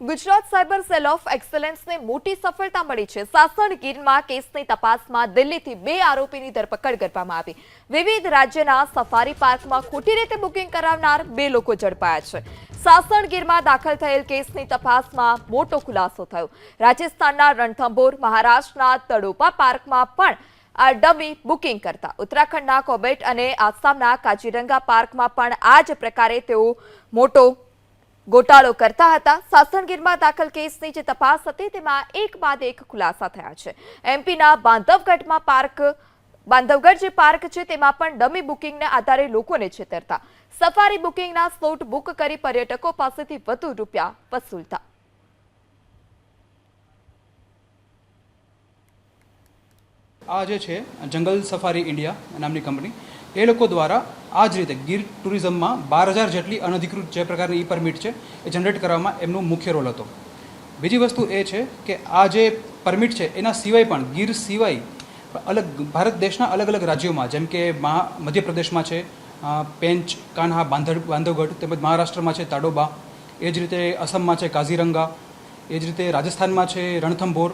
Gujarat cyber cell of એક્સલન્સને મોટી સફળતા મળી છે. સાસણ ગીરમાં કેસની તપાસમાં દિલ્હીથી બે આરોપીની ધરપકડ કરવામાં આવી. વિવિધ રાજ્યના સફારી પાર્કમાં ખોટી રીતે બુકિંગ કરાવનાર બે લોકો ઝડપાયા છે. સાસણ ગીરમાં દાખલ થયેલ કેસની તપાસમાં મોટો ખુલાસો થયો. રાજસ્થાનના રણથંભોર, મહારાષ્ટ્રના તડોપા પાર્કમાં પણ આ ડમી બુકિંગ કરતા. ઉત્તરાખંડના કોબેટ અને આસામના કાજીરંગા પાર્કમાં પણ આ જ પ્રકારે તેઓ મોટો ગોટાળો કરતા હતા. સાસણગીરમાં દાખલ કેસની જે તપાસ હતી, તેમાં એક બાદ એક ખુલાસા થયા છે. એમપીના બાંધવગઢમાં પાર્ક, બાંધવગઢ જે પાર્ક છે, તેમાં પણ ડમી બુકિંગને આધારે લોકોને છેતરતા. સફારી બુકિંગના સ્લોટ બુક કરી પર્યટકો પાસેથી વધુ રૂપિયા વસૂલતા. આ જે છે, જંગલ સફારી ઇન્ડિયા નામની કંપની એ લોકો દ્વારા આ જ રીતે ગીર ટુરિઝમમાં બાર હજાર જેટલી અનધિકૃત જે પ્રકારની ઈ પરમિટ છે, એ જનરેટ કરવામાં એમનો મુખ્ય રોલ હતો. બીજી વસ્તુ એ છે કે આ જે પરમિટ છે, એના સિવાય પણ ગીર સિવાય અલગ ભારત દેશના અલગ અલગ રાજ્યોમાં, જેમ કે મધ્યપ્રદેશમાં છે પેંચ, કાન્હા, બાંધડ, બાંધવગઢ તેમજ મહારાષ્ટ્રમાં છે, તાડોબા, એ જ રીતે અસમમાં છે, કાઝીરંગા, એ જ રીતે રાજસ્થાનમાં છે, રણથંભોર